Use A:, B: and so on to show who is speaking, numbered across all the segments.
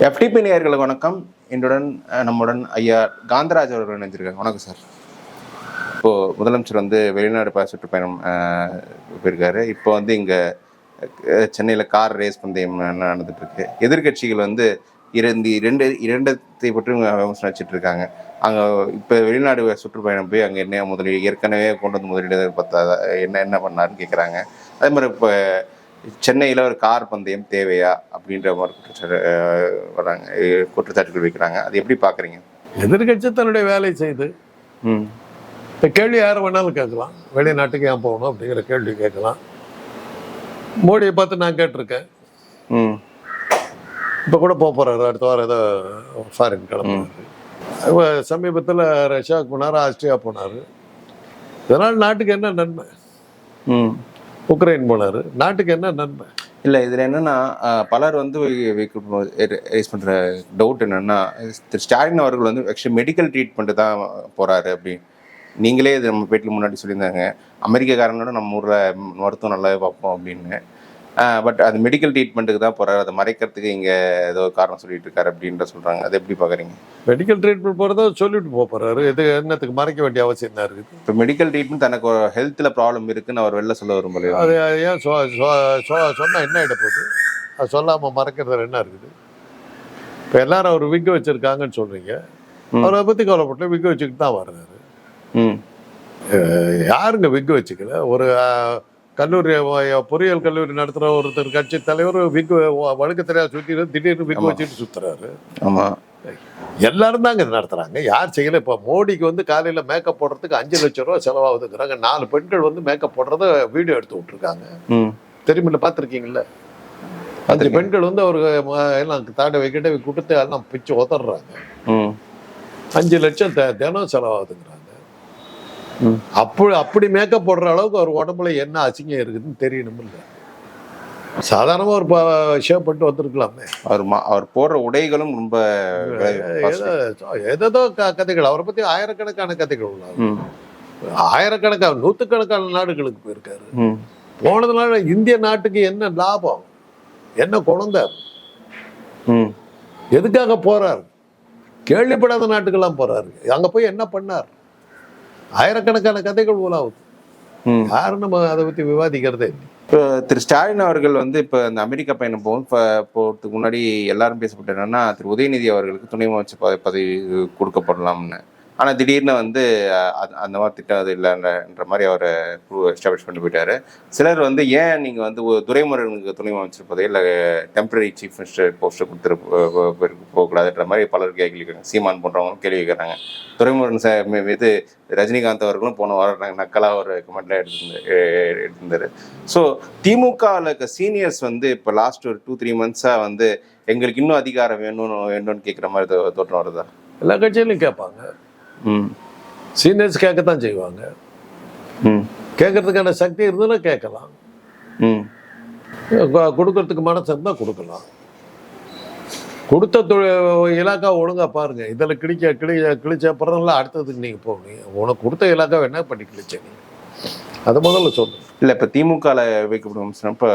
A: FTP நேயர்களுக்கு வணக்கம். என்னுடன் நம்முடன் ஐயா காந்தராஜ் அவர்கள் இணைஞ்சிருக்காங்க வணக்கம் சார். இப்போ முதலமைச்சர் வந்து வெளிநாடு ப- சுற்றுப்பயணம் போயிருக்காரு. இப்போ வந்து இங்க சென்னையில் சென்னையில கார் ரேஸ் பந்தயம் நடந்துட்டு இருக்கு எதிர்க்கட்சிகள் வந்து இரண்டு இரண்டு இரண்டத்தை பற்றி விமர்சனம் வச்சுட்டு இருக்காங்க. அங்க இப்போ வெளிநாடு சுற்றுப்பயணம் போய் அங்க என்ன முதலீடு ஏற்கனவே கொண்டு வந்து முதலீடு பார்த்தா என்ன என்ன பண்ணாருன்னு கேட்குறாங்க அதே மாதிரி இப்போ சென்னையில் ஒரு கார் பந்தயம் தேவையா அப்படின்ற மாதிரி குற்றச்சாட்டு வராங்க குற்றச்சாட்டுகள் வைக்கிறாங்க. அது எப்படி பார்க்குறீங்க
B: எதிர்கட்சி தன்னுடைய வேலையை செய்து
A: ம்.
B: இந்த கேள்வி யார் வேணாலும் கேட்கலாம். வெளிநாட்டுக்கு ஏன் போகணும் அப்படிங்கிற கேள்வி கேட்கலாம். மோடியை பார்த்து நான் கேட்டிருக்கேன்.
A: ம்.
B: இப்போ கூட போக போறாரு. அடுத்த வாரம் ஏதோ ஃபாரின் கிளம்புறாரு. சமீபத்தில் ரஷ்யாவுக்கு போனார் ஆஸ்திரியா போனார். இதனால் நாட்டுக்கு என்ன நன்மை?
A: ம்.
B: உக்ரைன் போனார். நாட்டுக்கு என்ன நன்மை?
A: இல்லை இதில் என்னென்னா பலர் வந்து ரைஸ் பண்ணுற டவுட் என்னென்னா திரு ஸ்டாலின் அவர்கள் வந்து ஆக்சுவலி மெடிக்கல் ட்ரீட்மெண்ட்டு தான் போகிறாரு அப்படின்னு நீங்களே இது நம்ம பேட்டிக்கு முன்னாடி சொல்லியிருந்தாங்க. அமெரிக்காக்காரனோட நம்ம ஊரில் மருத்துவம் நல்லாவே பார்ப்போம் அப்படின்னு. பட் அது மெடிக்கல் ட்ரீட்மெண்ட்டுக்கு தான் போகிறாரு அதை மறைக்கிறதுக்கு இங்கே ஏதோ காரணம் சொல்லிட்டு இருக்காரு அப்படின்ற சொல்கிறாங்க அதை எப்படி பார்க்குறீங்க
B: மெடிக்கல் ட்ரீட்மெண்ட் போகிறத சொல்லிட்டு போக போறாரு. இது என்னத்துக்கு மறைக்க வேண்டிய அவசியம் என்ன இருக்குது?
A: இப்போ மெடிக்கல் ட்ரீட்மெண்ட் தனக்கு ஒரு ஹெல்த்தில் ப்ராப்ளம் இருக்குன்னு அவர் வெளில சொல்ல வரும் போல
B: அது ஏன் சொ சொன்னால் என்ன ஆகிட போகுது? அது சொல்லாமல் மறைக்கிறதுல என்ன இருக்குது? இப்போ எல்லாரும் அவர் விக்க வச்சிருக்காங்கன்னு சொல்றீங்க.
A: ம்.
B: அவரை பற்றி கவலைப்பட்டு விக்க வச்சுக்கிட்டு தான் வர்றாரு.
A: ம்.
B: யாருங்க விக்க வச்சுக்கல? ஒரு கல்லூரி பொறியியல் கல்லூரி நடத்துகிற ஒருத்தர் கட்சி தலைவர் விக்கு வழுக்க தெரியாது சுற்றி திடீர்னு விக்க. வச்சுட்டு சுத்துறாரு.
A: ஆமாம்
B: எல்லாரும் தாங்க இது நடத்துறாங்க. யார் செய்யல? இப்போ மோடிக்கு வந்து காலையில மேக்கப் போடுறதுக்கு அஞ்சு லட்சம் ரூபா செலவாகுதுங்கிறாங்க. நாலு பெண்கள் வந்து மேக்கப் போடுறத வீடியோ எடுத்து விட்டுருக்காங்க.
A: ம்.
B: தெரியுமில்ல பார்த்துருக்கீங்களா அஞ்சு. பெண்கள் வந்து அவருக்கு ம- எல்லாம் தாடை வைக்கிட்ட கொடுத்து எல்லாம் பிச்சு உதறாங்க
A: ம்.
B: அஞ்சு லட்சம் த- தினம் செலவாகுதுங்கிறாங்க. அப்படி அப்படி மேக்கப் போடுற அளவுக்கு அவர் உடம்புல என்ன அசிங்கம் இருக்குதுன்னு தெரியணும் இல்லை. சாதாரணமாக ஒரு ஷேப் பண்ணிட்டு வந்திருக்கலாமே.
A: அவர் அவர் போடுற உடைகளும் ரொம்ப விலை costly.
B: ஏதோ ஏதோ க- கதைகள். அவரை பத்தி ஆயிரக்கணக்கான கதைகள் உள்ளாங்க
A: ம்.
B: ஆயிரக்கணக்கான நூற்றுக்கணக்கான நாடுகளுக்கு போயிருக்காரு. போனதுனால இந்திய நாட்டுக்கு என்ன லாபம்? என்ன குழந்தை?
A: ம்.
B: எதுக்காக போறார்? கேள்விப்படாத நாட்டுக்கெல்லாம் போறாரு. அங்க போய் என்ன பண்ணார்? ஆயிரக்கணக்கான கதைகள் உலாவுது யாரும் நம்ம அதை பத்தி விவாதிக்கிறதே
A: இப்போ திரு ஸ்டாலின் அவர்கள் வந்து இப்போ இந்த அமெரிக்கா பயணம் போகும் இப்போ போகிறதுக்கு முன்னாடி எல்லாரும் பேசப்பட்ட என்னன்னா திரு உதயநிதி அவர்களுக்கு துணை அமைச்சர் பதவி கொடுக்கப்படலாம்னு. ஆனால் திடீர்னு வந்து அந்த- மாதிரி திட்டம் அது இல்லைன்ற மாதிரி அவரை எஸ்டாப்ளிஷ் பண்ணி போயிட்டாரு. சிலர் வந்து ஏன் நீங்கள் வந்து ஒரு துரைமுருகனுக்கு துணை அமைச்சர் பதவி இல்லை டெம்பரரி சீஃப் மினிஸ்டர் போஸ்ட்டை கொடுத்துரு போகக்கூடாதுன்ற மாதிரி பலர் கேள்வி கேட்குறாங்க. சீமான் போன்றவங்களும் கேள்வி கேட்குறாங்க. துரைமுருகன் சார் மீது ரஜினிகாந்த் அவர்களும் போன வாரம் நக்கலாக ஒரு கமெண்ட்ல எடுத்திருந்த எடுத்திருந்தார். ஸோ திமுகவில் இருக்க சீனியர்ஸ் வந்து இப்போ லாஸ்ட் ஒரு டூ த்ரீ மந்த்ஸாக வந்து எங்களுக்கு இன்னும் அதிகாரம் வேணும்னு வேணும்னு கேட்குற மாதிரி தோ- தோற்றம் வருதா?
B: எல்லா கட்சியிலும் கேட்பாங்க. சீனியர்ஸ் கேட்கத்தான் செய்வாங்க.
A: ம்.
B: கேட்கறதுக்கான சக்தி இருந்ததுன்னா கேட்கலாம். கொடுக்கறதுக்கு மனசு இருந்தால் கொடுக்கலாம். கொடுத்த இலாக்கா ஒழுங்கா பாருங்க. இதில் கிழிக்க கிளி கிழிச்ச அப்புறம்லாம் அடுத்ததுக்கு நீங்கள் போகணும் உனக்கு கொடுத்த இலாக்கா என்ன பண்ணி கிழிச்ச நீ? அதை முதல்ல சொல்லு.
A: இல்லை இப்போ திமுகவில் வைக்கப்படும் இப்போ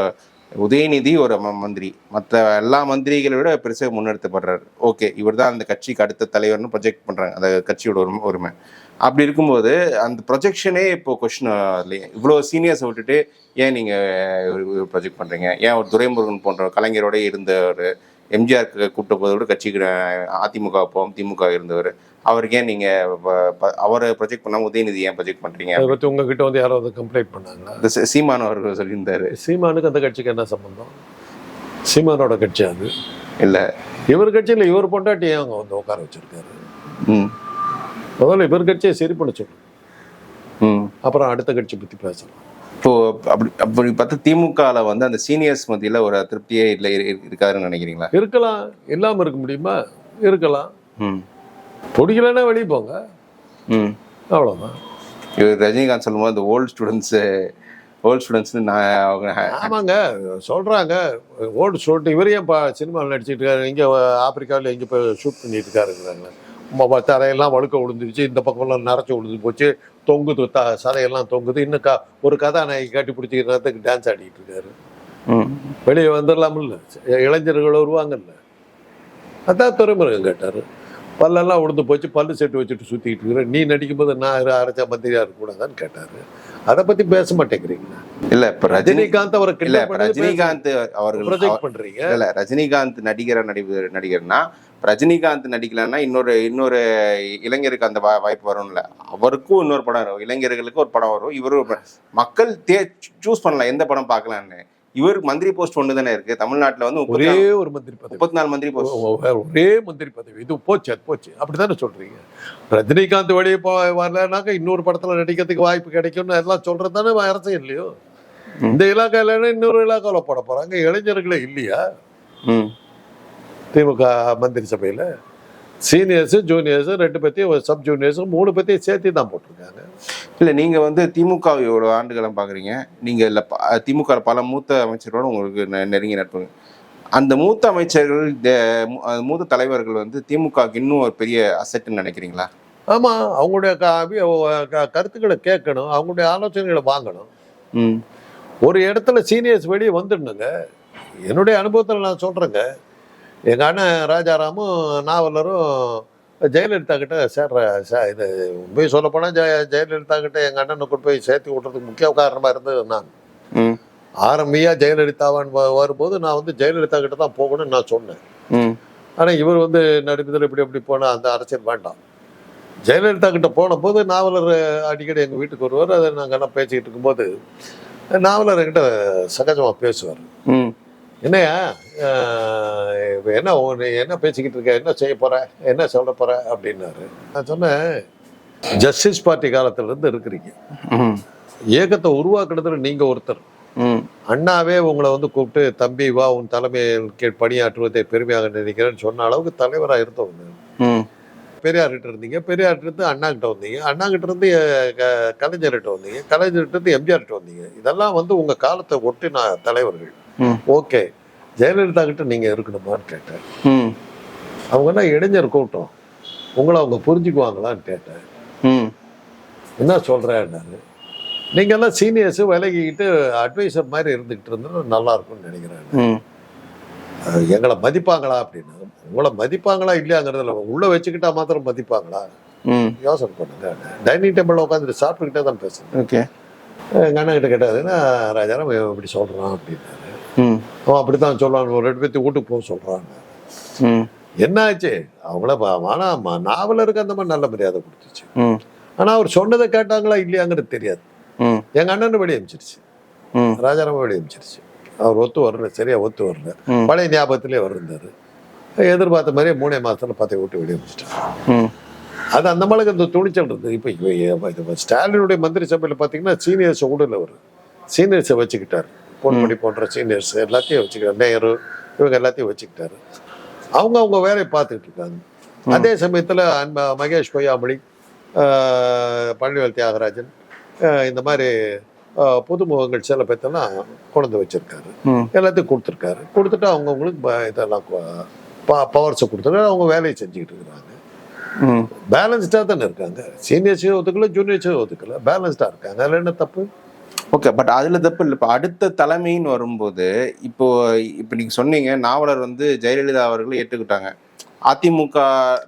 A: உதயநிதி ஒரு மந்திரி. மற்ற எல்லா மந்திரிகளை விட பெருசாக முன்னெடுத்தப்படுறாரு. ஓகே இவர் தான் அந்த கட்சிக்கு அடுத்த தலைவர்னு ப்ரொஜெக்ட் பண்ணுறாங்க அந்த கட்சியோட ஒரு உரிமை. அப்படி இருக்கும்போது அந்த ப்ரொஜெக்ஷனே இப்போ கொஷின் இவ்வளோ சீனியர்ஸை விட்டுட்டு ஏன் நீங்கள் ப்ரொஜெக்ட் பண்ணுறீங்க ஏன் ஒரு துரைமுருகன் போன்ற கலைஞரோட இருந்தவர்? எம்ஜிஆர் கூப்பிட்ட போதோட கட்சிக்கு அதிமுக போவோம் திமுக இருந்தவர். அவருக்கு ஏன் நீங்கள் அவரை ப்ரொஜெக்ட் பண்ணாமல் உதயநிதி ஏன் ப்ரொஜெக்ட் பண்ணுறீங்க
B: அதை பற்றி உங்ககிட்ட வந்து யாராவது கம்ப்ளைண்ட் பண்ணாங்களா?
A: இந்த சீமான் அவர்கள் சொல்லியிருந்தாரு.
B: சீமானுக்கு அந்த கட்சிக்கு என்ன சம்பந்தம்? சீமானோட கட்சி அது.
A: இல்லை.
B: இவர் கட்சியில் இவர் பொண்டாட்டி ஏன் அங்கே வந்து உட்கார வச்சிருக்காரு?
A: ம்.
B: முதல்ல இவர் கட்சியை சரி பண்ண சொல்லு.
A: ம்.
B: அப்புறம் அடுத்த கட்சி பற்றி பேசலாம்.
A: இப்போ அப்படி அப்படி பார்த்தா திமுகவில் வந்து அந்த சீனியர்ஸ் மத்தியில் ஒரு திருப்தியே இல்லை இரு- இருக்காதுன்னு நினைக்கிறீங்களா?
B: இருக்கலாம். இல்லாமல் இருக்க முடியுமா? இருக்கலாம்.
A: ம்.
B: பிடிக்கலன்னா வெளியே போங்க.
A: ம்.
B: அவ்வளோதான்
A: இவர் ரஜினிகாந்த் சொல்லும்போது அந்த ஓல்டு ஸ்டூடெண்ட்ஸு ஓல்டு ஸ்டூடெண்ட்ஸ்னு நான் அவங்க
B: ஆமாங்க. சொல்றாங்க. ஓடு சொல்லிட்டு இவர் ஏன் பா சினிமாவில் நடிச்சிட்டு இருக்காரு? இங்கே ஆப்பிரிக்காவில் எங்கே போய் ஷூட் பண்ணிட்டு இருக்காருங்கிறாங்க தரையெல்லாம் வழுக்க விழுந்துருச்சு இந்த பக்கம்லாம் நரைச்சி விழுந்து போச்சு. தொங்குது த சதையெல்லாம் தொங்குது. இன்னும் க ஒரு கதாநாயகி கட்டி பிடிச்சிக்கிறதுக்கு டான்ஸ் ஆடிட்டு இருக்காரு.
A: ம்.
B: வெளியே வந்துடலாமில்ல இளைஞர்கள் வருவாங்கல்ல. அதான் துறைமுருகன் கேட்டார். பல்லெல்லாம் உழுந்து போச்சு பல்லு செட்டு வச்சுட்டு சுற்றிக்கிட்டு இருக்கிற நீ நடிக்கும்போது நான் அரைச்சா மந்திரியா இருக்கக்கூடாதான்னு கேட்டார். அதை பற்றி பேச மாட்டேங்கிறீங்களா?
A: இல்ல இப்ப ரஜினி
B: ரஜினிகாந்த் அவரை
A: இல்ல ரஜினிகாந்த் அவர்கள்
B: ப்ரொஜெக்ட் பண்றீங்க.
A: இல்ல, ரஜினிகாந்த் நடிகர நடிகர் நடிகர்னா ரஜினிகாந்த் நடிக்கலன்னா இன்னொரு இன்னொரு இளைஞருக்கு அந்த வாய்ப்பு வரும்ல. அவருக்கும் இன்னொரு படம் வரும். இளைஞர்களுக்கு ஒரு படம் வரும். இவரு ஒரு ப- மக்கள் தே சூஸ் பண்ணலாம். எந்த படம் பார்க்கலான்னு இவர் மந்திரி போஸ்ட் ஒன்று தானே இருக்கு. தமிழ்நாட்டுல வந்து
B: ஒரே ஒரு மந்திரி பதவி.
A: முப்பத்தி நாலு மந்திரி போஸ்ட்.
B: ஒரே மந்திரி பதவி. இது போச்சு அது போச்சு. அப்படித்தானே சொல்றீங்க? ரஜினிகாந்த் வெளியே போ வரலனாக்கா இன்னொரு படத்துல நடிக்கிறதுக்கு வாய்ப்பு கிடைக்கும்னு எல்லாம் சொல்றது தானே அரசியல் இல்லையோ. இந்த இலாக்கால இன்னொரு இலாக்கால போட போறாங்க. இளைஞர்களே இல்லையா? திமுக மந்திரி சபையில? சீனியர்ஸ் ஜூனியர்ஸ் ரெண்டு பத்தியும் சப் ஜூனியர்ஸ் மூணு பத்தியும் சேர்த்து தான் போட்டிருக்காங்க.
A: இல்ல நீங்க வந்து திமுக இவ்வளவு ஆண்டுகளும் பாக்குறீங்க. நீங்க இல்ல ப- திமுக பல மூத்த அமைச்சரோட உங்களுக்கு நெ- நெருங்கிய நட்பு. அந்த மூத்த அமைச்சர்கள் மூத்த தலைவர்கள் வந்து திமுக இன்னும் ஒரு பெரிய அசெட்னு நினைக்கிறீங்களா?
B: ஆமா அவங்களுடைய கருத்துக்களை கேட்கணும். அவங்களுடைய ஆலோசனைகளை வாங்கணும்.
A: ம்.
B: ஒரு இடத்துல சீனியர்ஸ் வெளியே வந்துடணுங்க. என்னுடைய அனுபவத்தில் நான் சொல்கிறேங்க எங்கள் அண்ணன் ராஜாராமும் நாவலரும் ஜெயலலிதா கிட்ட சேர்ற சே- இது போய் சொல்லப்போனால் ஜெய ஜெயலலிதா கிட்ட எங்கள் அண்ணனை கொண்டு போய் சேர்த்து விட்றதுக்கு முக்கிய காரணமாக இருந்தது நான்
A: ம்.
B: ஆரம்பியாக ஜெயலலிதாவான் வ- வரும்போது நான் வந்து ஜெயலலிதா கிட்ட தான் போகணும்னு நான் சொன்னேன்.
A: ம்.
B: ஆனால் இவர் வந்து நடிப்பதில் இப்படி இப்படி போனால் அந்த அரசியல் வேண்டாம். ஜெயலலிதா கிட்ட போன போது நாவலர் அடிக்கடி எங்கள் வீட்டுக்கு வருவார். அதை நாங்கள் எல்லாம் பேசிக்கிட்டு இருக்கும்போது நாவலர் என்கிட்ட சகஜமாக பேசுவார்.
A: ம்.
B: என்னையா? என்ன என்ன பேசிக்கிட்டு இருக்க? என்ன செய்ய போற? என்ன சொல்ல போற? அப்படின்னாரு. நான் சொன்னேன் ஜஸ்டிஸ் பார்ட்டி காலத்துல இருந்து இருக்கிறீங்க இயக்கத்தை உருவாக்குனதுல நீங்க ஒருத்தர். அண்ணாவே உங்களை வந்து கூப்பிட்டு தம்பி வா உன் தலைமையில் கீழ் பணியாற்றுவதை பெருமையாக நினைக்கிறேன்னு சொன்ன அளவுக்கு தலைவரா இருந்தவங்க. பெரியார்கிட்ட இருந்தீங்க. பெரியார்கிட்ட இருந்து அண்ணா கிட்ட வந்தீங்க அண்ணா கிட்ட இருந்து கலைஞர்கிட்ட வந்தீங்க. கலைஞர்கிட்ட இருந்து எம்ஜிஆர்கிட்ட வந்தீங்க. இதெல்லாம் வந்து உங்க காலத்தை ஒட்டின தலைவர்கள். ஓகே. ஜெயலலிதா கிட்ட நீங்க இருக்கணுமான்னு கேட்டேன்.
A: ம்.
B: அவங்க என்ன இளைஞர் கூட்டம்? உங்களை அவங்க புரிஞ்சுக்குவாங்களான்னு கேட்டேன்.
A: ம்.
B: என்ன சொல்றேன்னாரு? நீங்க எல்லாம் சீனியர்ஸ் விலகிக்கிட்டு அட்வைசர் மாதிரி இருந்துகிட்டு இருந்தா நல்லா இருக்கும்னு நினைக்கிறேன். எங்களை மதிப்பாங்களா அப்படின்னு? உங்களை மதிப்பாங்களா இல்லையாங்கிறதுல உள்ள வச்சுக்கிட்டா மாத்திரம் மதிப்பாங்களா?
A: ம்.
B: யோசனை பண்ணுங்க. டைனிங் டேபிள்ல உட்காந்துட்டு சாப்பிட்டுக்கிட்டே தான் பேசுறேன்.
A: ஓகே.
B: அண்ணன் கிட்ட கேட்டாருன்னா ராஜாராம் இப்படி சொல்றான் அப்படின்னாரு
A: ம்
B: அவன் அப்படித்தான் சொல்றான். ஒரு ரெண்டு பேர்த்து வீட்டுக்கு போக சொல்றான்.
A: ம்.
B: என்ன ஆச்சு அவங்கள ஆனா ம- நாவலருக்கு அந்த மாதிரி நல்ல மரியாதை கொடுத்துச்சு. ஆனா அவர் சொன்னதை கேட்டாங்களா இல்லையாங்கிறது தெரியாது. எங்க அண்ணன் வெளியே அமிச்சிருச்சு. ராஜாராம வெளியே அமிச்சிருச்சு. அவர் ஒத்து வரல சரியா ஒத்து வரல. பழைய ஞாபகத்திலே வந்திருந்தாரு எதிர்பார்த்த மாதிரியே மூணே மாசத்துல பத்தை விட்டு வெளியே அமிச்சிட்டாங்க அது அந்த மாதிரி இந்த துணிச்சல் இருந்தது. இப்போ ஸ்டாலினுடைய மந்திரி சபையில் பார்த்தீங்கன்னா சீனியர்ஸை விடல அவர் சீனியர்ஸை வச்சுக்கிட்டார். பொன்முடி போன்ற சீனியர்ஸ் எல்லாத்தையும் வச்சுக்கிட்டார். நேரு இவங்க எல்லாத்தையும் வச்சுக்கிட்டாரு. அவங்க அவங்க வேலையை பார்த்துக்கிட்டு இருக்காங்க. அதே சமயத்தில் மகேஷ் பொய்யாமொழி பழனிவேல் தியாகராஜன் இந்த மாதிரி புதுமுகங்கள் சில பேர்த்தெல்லாம் கொண்டு வச்சிருக்காரு. எல்லாத்தையும் கொடுத்துருக்காரு. கொடுத்துட்டு அவங்கவுங்களுக்கு இதெல்லாம் பவர்ஸை கொடுத்துட்டு அவங்க வேலையை செஞ்சுக்கிட்டு இருக்கிறாங்க. பேலன்ஸ்டாக தானே இருக்காங்க. சீனியர்ஸையும் ஒத்துக்கல ஜூனியர்ஸையும் ஒத்துக்கல பேலன்ஸ்டாக இருக்காங்க. அதில் என்ன தப்பு?
A: ஓகே பட் அதில் தப்பு இல்லை. இப்போ அடுத்த தலைமைன்னு வரும்போது இப்போ இப்போ நீங்கள் சொன்னீங்க நாவலர் வந்து ஜெயலலிதா அவர்களை ஏற்றுக்கிட்டாங்க அதிமுக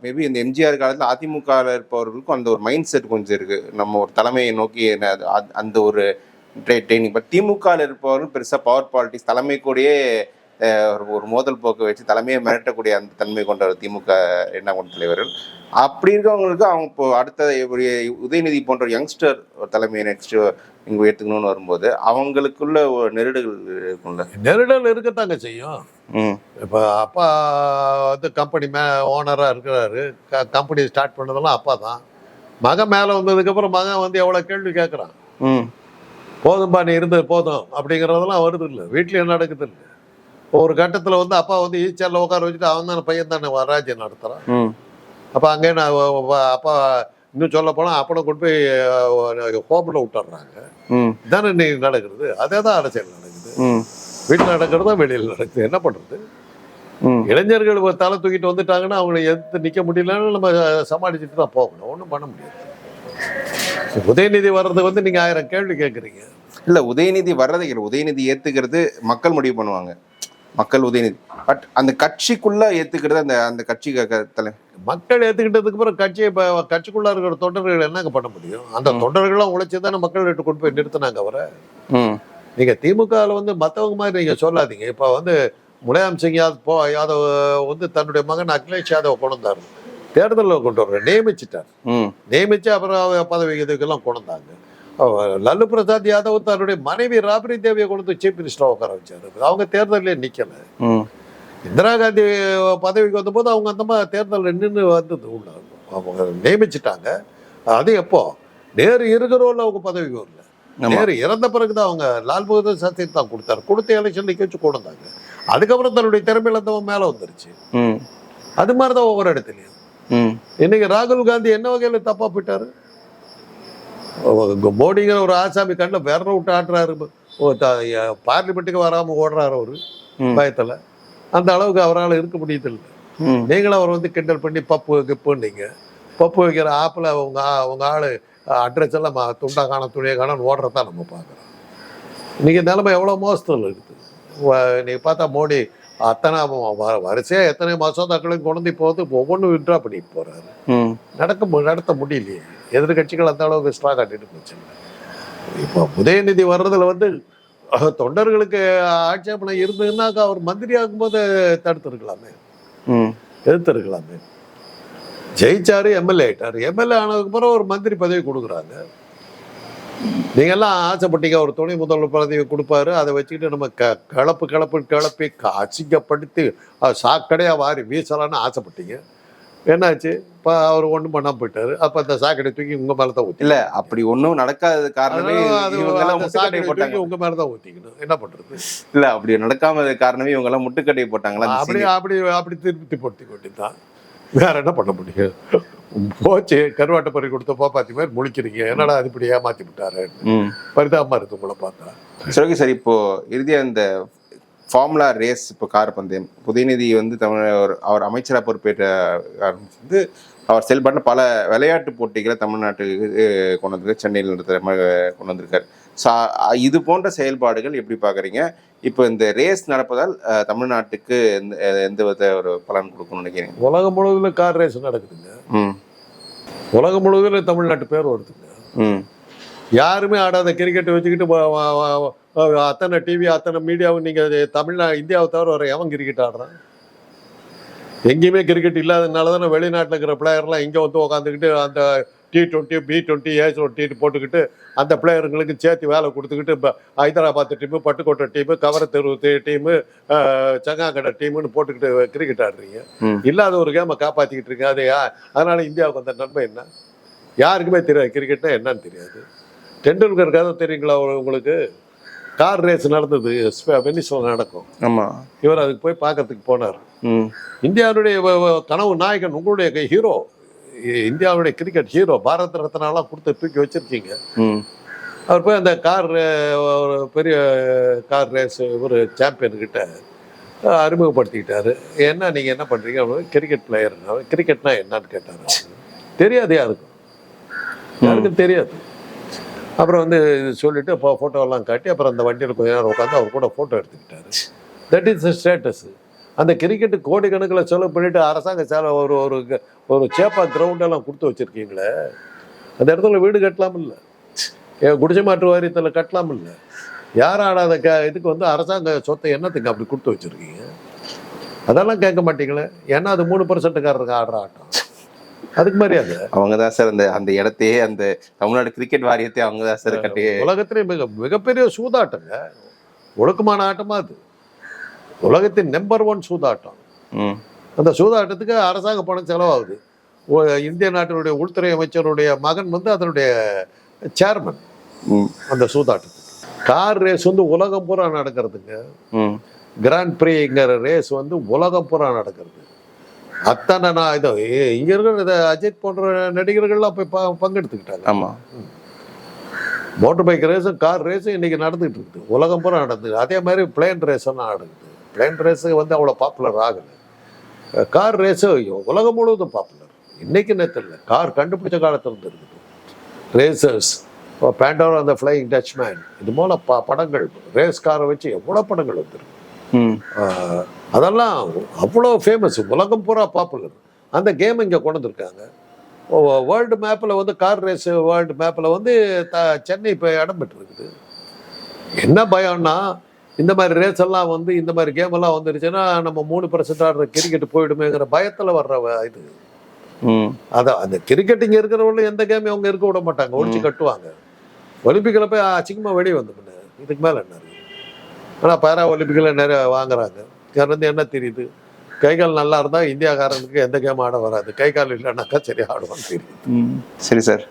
A: மேபி இந்த எம்ஜிஆர் காலத்தில் அதிமுக இருப்பவர்களுக்கும் அந்த ஒரு மைண்ட் செட் கொஞ்சம் இருக்குது நம்ம ஒரு தலைமையை நோக்கி என்ன அது- அந்த ஒரு ட்ரைனிங் பட் திமுகவில் இருப்பவர்கள் பெருசாக பவர் பாலிட்டிக்ஸ் தலைமை கூடயே ஒரு- ஒரு மோதல் போக்கு வச்சு தலைமையை மிரட்டக்கூடிய அந்த தன்மை கொண்ட ஒரு திமுக எண்ணம் கொண்ட தலைவர்கள். அப்படி இருக்கவங்களுக்கு அவங்க இப்போ அடுத்த உதயநிதி போன்ற யங்ஸ்டர் ஒரு தலைமையை நெக்ஸ்ட் இங்க ஏத்துக்கணும்னு வரும்போது அவங்களுக்குள்ள ஒரு நெருடுகள் இருக்கும்ல.
B: நெருடல் இருக்கத்தாங்க செய்யும். இப்போ அப்பா வந்து கம்பெனி மே ஓனராக இருக்கிறாரு. க கம்பெனி ஸ்டார்ட் பண்ணதெல்லாம் அப்பா தான். மகன் மேலே வந்ததுக்கப்புறம் மகன் வந்து எவ்வளோ கேள்வி கேட்குறான். போதும்பா நீ இருந்தது போதும் அப்படிங்கிறதெல்லாம் வருது இல்லை. வீட்லேயும் நடக்குது இல்லை. ஒரு கட்டத்தில் வந்து அப்பா வந்து ஈச்சரில் உட்கார வச்சுட்டு அவன் தானே பையன் தானே ராஜ்யம் நடத்துகிறான் அப்போ அங்கே நான் அப்பா இன்னும் சொல்ல போனால் அப்பனை கொண்டு போய் ஹோமில் விட்டுறாங்க.
A: ம்.
B: இதானே நீ நடக்குது அதே தான் அரசியல் நடக்குது. வீட்டில் நடக்கிறது தான் வெளியில் நடக்குது. என்ன பண்ணுறது இளைஞர்கள் தலை தூக்கிட்டு வந்துட்டாங்கன்னா அவங்களை எதிர்த்து நிற்க முடியலன்னு நம்ம சமாளிச்சுட்டு தான் போகணும். ஒன்றும் பண்ண முடியாது. உதயநிதி வர்றதுக்கு வந்து நீங்கள் ஆயிரம் கேள்வி கேட்குறீங்க
A: இல்ல உதயநிதி வர்றதை இல்லை. உதயநிதி ஏத்துக்கிறது மக்கள் முடிவு பண்ணுவாங்க. மக்கள் உதயநிதி. பட் அந்த கட்சிக்குள்ள ஏத்துக்கிறது அந்த அந்த கட்சி தலை.
B: மக்கள் ஏத்துக்கிட்டதுக்கு அப்புறம் கட்சியை இப்போ கட்சிக்குள்ள இருக்கிற தொண்டர்கள் என்னங்க பண்ண முடியும்? அந்த
A: ம்.
B: தொண்டர்களும் உழைச்சி தானே மக்கள் கிட்ட கொண்டு போய் நிறுத்தினாங்க அவரை. நீங்க திமுகவில் வந்து மற்றவங்க மாதிரி நீங்க சொல்லாதீங்க. இப்போ வந்து முலாயம் சிங் யாதவ் போ யாதவ் வந்து தன்னுடைய மகன் அகிலேஷ் யாதவ் கொண்டு வந்தார். தேர்தலில் கொண்டு வர நியமிச்சிட்டார். நியமிச்சு அப்புறம் பதவி இதுக்கெல்லாம் கொண்டு வந்தாங்க. லல்லு பிரசாத் யாதவ் தன்னுடைய மனைவி ராபரி தேவியை கொண்டு வந்து சீஃப் மினிஸ்டர் உட்கார வச்சாரு. அவங்க தேர்தலே நிக்கல.
A: ம்.
B: இந்திரா காந்தி பதவிக்கு வந்தபோது அவங்க அந்த மாதிரி தேர்தல் நின்று வந்தது உள்ள அவங்க நியமிச்சிட்டாங்க. அது எப்போ? நேரு இருக்கிறோம்ல அவங்க பதவிக்கு வரல. நேரு இறந்த பிறகுதான் அவங்க லால் பகதூர் சாஸ்திரி தான் கொடுத்தாரு. கொடுத்த எலெக்ஷன் நிக்க வச்சு கொண்டு வந்தாங்க அதுக்கப்புறம் தன்னுடைய திறமையில இருந்தவன் மேல வந்துருச்சு. அது மாதிரி தான் ஒவ்வொரு இடத்துலையும். இன்னைக்கு ராகுல் காந்தி என்ன வகையில தப்பா போயிட்டாரு? மோடிங்கிற ஒரு ஆசாமி கண்ணில் விரல விட்டு ஆட்டுறாரு பார்லிமெண்ட்டுக்கு வராம ஓடுறாரு அவரு. பயத்துல. அந்த அளவுக்கு அவரால் இருக்க முடியதில்லை நீங்களும் அவர் வந்து கிண்டல் பண்ணி பப்பு கிப்புன்னீங்க. பப்பு வைக்கிற ஆப்பில் உங்க ஆ- உங்க ஆளு அட்ரஸ் எல்லாம் துண்டா காண துணியை காணும் ஓடுறதா நம்ம பார்க்குறோம். இன்னைக்கு நிலைமை எவ்வளோ மோசத்தில் இருக்குது. வ- நீங்க பார்த்தா மோடி அத்தனை வ- வ- வரிசையா எத்தனை மசோதாக்களையும் கொண்டு போது ஒவ்வொன்றும் விட்ரா பண்ணிட்டு போறாரு. நடக்க நடத்த முடியலையே. எதிர்கட்சிகள் அந்த அளவுக்கு ஸ்ட்ராங் காட்டிட்டு போச்சு. இப்போ உதயநிதி வர்றதுல வந்து தொண்டர்களுக்கு ஆட்சேபனை இருந்ததுன்னாக்கா அவர் மந்திரி ஆகும்போது தடுத்துருக்கலாமே எதிர்த்திருக்கலாமே. ஜெயிச்சாரு எம்எல்ஏ ஆயிட்டாரு. எம்எல்ஏ ஆனதுக்கு அப்புறம் ஒரு மந்திரி பதவி கொடுக்குறாங்க. நீங்க எல்லாம் ஆசைப்பட்டீங்க ஒரு துணை முதல்வர் பதவி கொடுப்பாரு அதை வச்சுக்கிட்டு நம்ம க கலப்பு கிளப்பி க- அசிங்கப்படுத்தி அது சாக்கடையா வாரி வீசலான்னு ஆசைப்பட்டீங்க. என்னாச்சு? இப்போ அவர் ஒன்றும் பண்ணாம போயிட்டாரு. அப்போ அந்த சாக்கடை தூக்கி உங்க மேல தான் ஊற்றி
A: இல்ல அப்படி ஒண்ணும் நடக்காத காரணமே
B: சாக்கடை
A: போட்டாங்க
B: தூக்கி உங்க மேல தான் ஊத்திக்கணும் என்ன பண்றது?
A: இல்ல அப்படி நடக்காம காரணமே இவங்க எல்லாம் முட்டுக்கட்டை போட்டாங்களா?
B: அப்படி? அப்படி அப்படி திருப்பி போட்டி கொட்டிதான் வேற என்ன பண்ண முடியும்? போச்சு கருவாட்டை பறி கொடுத்த பாப்பாத்தி மாதிரி முழிக்கிறீங்க. என்னடா அது இப்படி ஏமாத்தி விட்டாரு? பரிதாபமா இருக்கு உங்களை பார்த்தா.
A: சரி ஓகே சார் இப்போ இறுதியா இந்த ஃபார்முலா ரேஸ் இப்போ கார் பந்தயம் உதயநிதி வந்து தமிழ் அவர் அவர் அமைச்சராக பொறுப்பேற்ற வந்து அவர் செயல்பாட்டில் பல விளையாட்டு போட்டிகளை தமிழ்நாட்டுக்கு கொண்டு வந்திருக்காரு. சென்னையில் நடத்துகிற கொண்டு வந்திருக்காரு. ஸோ இது போன்ற செயல்பாடுகள் எப்படி பார்க்குறீங்க? இப்போ இந்த ரேஸ் நடப்பதால் தமிழ்நாட்டுக்கு எந்த எந்த வித ஒரு பலன் கொடுக்கும்னு நினைக்கிறீங்க?
B: உலகம் முழுவதும் கார் ரேஸ் நடக்குதுங்க. உலகம் முழுவதும் தமிழ்நாட்டு பேர் வருதுங்க.
A: ம்.
B: யாருமே ஆடாத கிரிக்கெட் வச்சுக்கிட்டு அத்தனை டிவி அத்தனை மீடியாவும் நீங்க தமிழ்நா இந்தியாவை தவிர வர எவன் கிரிக்கெட் ஆடுறான்? எங்கேயுமே கிரிக்கெட் இல்லாததுனால தானே வெளிநாட்டில் இருக்கிற பிளேயர்லாம் இங்கே வந்து உட்காந்துக்கிட்டு அந்த T twenty B twenty A twenty போட்டுக்கிட்டு அந்த பிளேயருங்களுக்கு சேர்த்து வேலை கொடுத்துக்கிட்டு இப்போ ஹைதராபாத் டீமு பட்டுக்கோட்டை டீமு கவரத்தெருவு டீமு சங்காங்கடை டீமுன்னு போட்டுக்கிட்டு கிரிக்கெட் ஆடுறீங்க. இல்லாத ஒரு கேமை காப்பாற்றிக்கிட்டு இருக்கு அது அதனால இந்தியாவுக்கு வந்த நன்மை என்ன? யாருக்குமே தெரியாது. கிரிக்கெட்னா என்னன்னு தெரியாது. டெண்டுல்கர் கதை தெரியுங்களா உங்களுக்கு? கார் ரேஸ் நடந்தது வெனிஸ்ல நடக்கும்.
A: ஆமாம்
B: இவர் அதுக்கு போய் பார்க்கறதுக்கு போனார். இந்தியாவுடைய கனவு நாயகன் உங்களுடைய ஹீரோ இந்தியாவுடைய கிரிக்கெட் ஹீரோ பாரத் ரத்னாலாம் கொடுத்து தூக்கி வச்சிருக்கீங்க.
A: ம்.
B: அவர் போய் அந்த கார் ஒரு பெரிய கார் ரேஸ் ஒரு சாம்பியன் கிட்ட அஹ், அறிமுகப்படுத்திக்கிட்டாரு. என்ன நீங்க என்ன பண்றீங்க? கிரிக்கெட் பிளேயர் கிரிக்கெட்னா என்னன்னு கேட்டாரு. தெரியாது யாருக்கும். யாருக்கும் தெரியாது. அப்புறம் வந்து இது சொல்லிட்டு இப்போ ஃபோட்டோவெல்லாம் காட்டி அப்புறம் அந்த வண்டியில் கொஞ்ச நேரம் உட்காந்து அவர் கூட ஃபோட்டோ எடுத்துக்கிட்டாரு. தட் இஸ் ஸ்டேட்டஸ் அந்த கிரிக்கெட்டு கோடிக்கணக்கில் செலவு பண்ணிவிட்டு அரசாங்க செலவு ஒரு ஒரு ஒரு சேப்பா கிரவுண்டெல்லாம் கொடுத்து வச்சுருக்கீங்களே? அந்த இடத்துல வீடு கட்டலாம் இல்லை. குடிசை மாற்று வாரியத்தில் கட்டலாம் இல்லை. யாரும் ஆடாத க இதுக்கு வந்து அரசாங்க சொத்தை என்னத்துக்கு அப்படி கொடுத்து வச்சுருக்கீங்க? அதெல்லாம் கேட்க மாட்டீங்களே? ஏன்னா அது மூணு பர்சன்ட்டுக்காரருக்கு ஆடுற ஆட்டம். அதுக்கு மரியாதை.
A: அவங்க தான் சார் அந்த அந்த இடத்தையே அந்த தமிழ்நாடு கிரிக்கெட் வாரியத்தை அவங்க தான் சார் கட்டி
B: உலகத்திலே மிக மிகப்பெரிய சூதாட்டங்க. ஒழுக்கமான ஆட்டமா அது. உலகத்தின் நம்பர் ஒன் சூதாட்டம். அந்த சூதாட்டத்துக்கு அரசாங்க பணம் செலவாகுது. இந்திய நாட்டினுடைய உள்துறை அமைச்சருடைய மகன் வந்து அதனுடைய சேர்மன் அந்த சூதாட்டத்துக்கு. கார் ரேஸ் வந்து உலகம் பூரா நடக்கிறதுங்க. கிராண்ட் ப்ரீங்கிற ரேஸ் வந்து உலகம் பூரா நடக்கிறது. அத்தனை நான் இதோ இங்க இருக்கிற இத அஜித் போன்ற நடிகர்கள்லாம் போய் பங்கெடுத்துக்கிட்டாங்க.
A: ஆமாம்
B: மோட்டர் பைக் ரேஸும் கார் ரேஸும் இன்னைக்கு நடந்துகிட்டு இருக்குது. உலகம் பூரா நடந்துது அதே மாதிரி பிளேன் ரேஸும் நடக்குது. பிளேன் ரேஸு வந்து அவ்வளோ பாப்புலர் ஆகலை. கார் ரேஸு உலகம் முழுவதும் பாப்புலர் இன்னைக்கு இல்லை. கார் கண்டுபிடிச்ச காலத்துல இருந்து இருக்குது. ரேசர்ஸ் பேண்டோர் அந்த ஃப்ளையிங் டச்மேன் இது போல ப படங்கள் ரேஸ் காரை வச்சு எவ்வளோ படங்கள் வந்துருக்கு. அதெல்லாம் அவ்வளோ ஃபேமஸ் உலகம் பூரா பாப்புலர் அந்த கேம் இங்கே கொண்டு வந்திருக்காங்க வேர்ல்டு மேப்பில் வந்து கார் ரேஸ் வேர்ல்டு மேப்பில் வந்து த சென்னை இப்போ இடம் பெற்றிருக்குது. என்ன பயம்னா இந்த மாதிரி ரேஸ் எல்லாம் வந்து இந்த மாதிரி கேம் எல்லாம் வந்துருச்சுன்னா நம்ம மூணு பர்சன்ட் ஆடுற கிரிக்கெட் போயிடுமேங்கிற பயத்தில் வர்ற இது. அதான் அந்த கிரிக்கெட் இங்கே இருக்கிறவங்களும் எந்த கேமையும் அவங்க இருக்க விட மாட்டாங்க. ஒழிச்சு கட்டுவாங்க. ஒலிம்பிக்கில் போய் அசிங்கமாக வெளியே வந்து இதுக்கு மேலே என்ன ஆனால் பேரா ஒலிம்பிக்கில் நிறைய வாங்குறாங்க. திறந்து என்ன தெரியுது? கை கால் நல்லா இருந்தால் இந்தியாக்காரனுக்கு எந்த கேம் ஆட வராது. கை கால் இல்லைன்னாக்கா சரி ஆடுவான் தெரியுது.
A: சரி சார்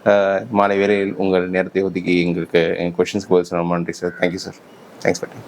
A: மாலை வேளையில் உங்கள் நேரத்தை ஒதுக்கி எங்களுக்கு எங்கள் கொஷின்ஸ்க்கு பதில் சொன்ன நன்றி சார் தேங்க்யூ சார் தேங்க்ஸ் பட்டி